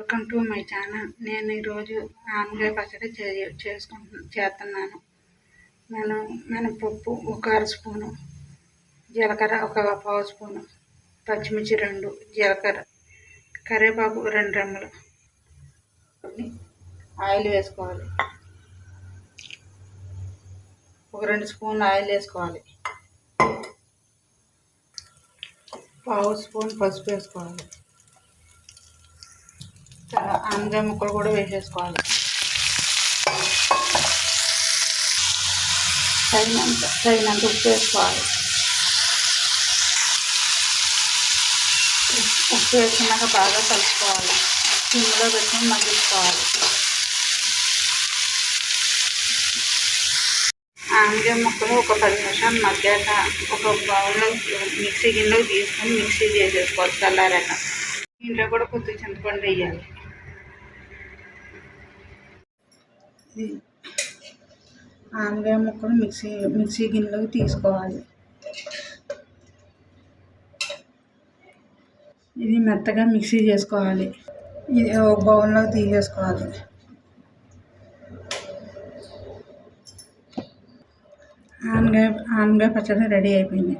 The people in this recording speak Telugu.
Welcome to my channel. నేను ఈరోజు ఆనగాయ పచ్చడి చే చేసుకుంటు చేస్తున్నాను. నేను మినపప్పు ఒక అర స్పూను జీలకర్ర ఒక పావు స్పూను పచ్చిమిర్చి రెండు జీలకర్ర కరివేపాకు రెండు రెమ్మలు ఆయిల్ వేసుకోవాలి. ఒక రెండు స్పూన్లు ఆయిల్ వేసుకోవాలి. పావు స్పూన్ పసుపు వేసుకోవాలి. ఆనగాయ ముక్కలు కూడా వేసేసుకోవాలి. తగినంత తగినంత ఉప్పు వేసుకోవాలి. ఉప్పు వేసుకున్నాక బాగా కలుపుకోవాలి. సిమ్లో పెట్టుకుని మగ్గించుకోవాలి. ఆనగాయ ముక్కలు ఒక పది నిమిషాలు మగ్గాక ఒక బౌల్లో మిక్సీ గిన్నెలో తీసుకొని మిక్సీ చేసేసుకోవాలి చల్లారాక. ఇంట్లో కూడా కొద్దిగా చింతపండు వేయాలి ఇది ఆనగాయ ముక్కలు మిక్సీ మిక్సీ గిన్నెలోకి తీసుకోవాలి. ఇది మెత్తగా మిక్సీ చేసుకోవాలి. ఇది ఒక బౌల్లోకి తీసేసుకోవాలి. ఆనగాయ ఆనగాయ పచ్చడి రెడీ అయిపోయింది.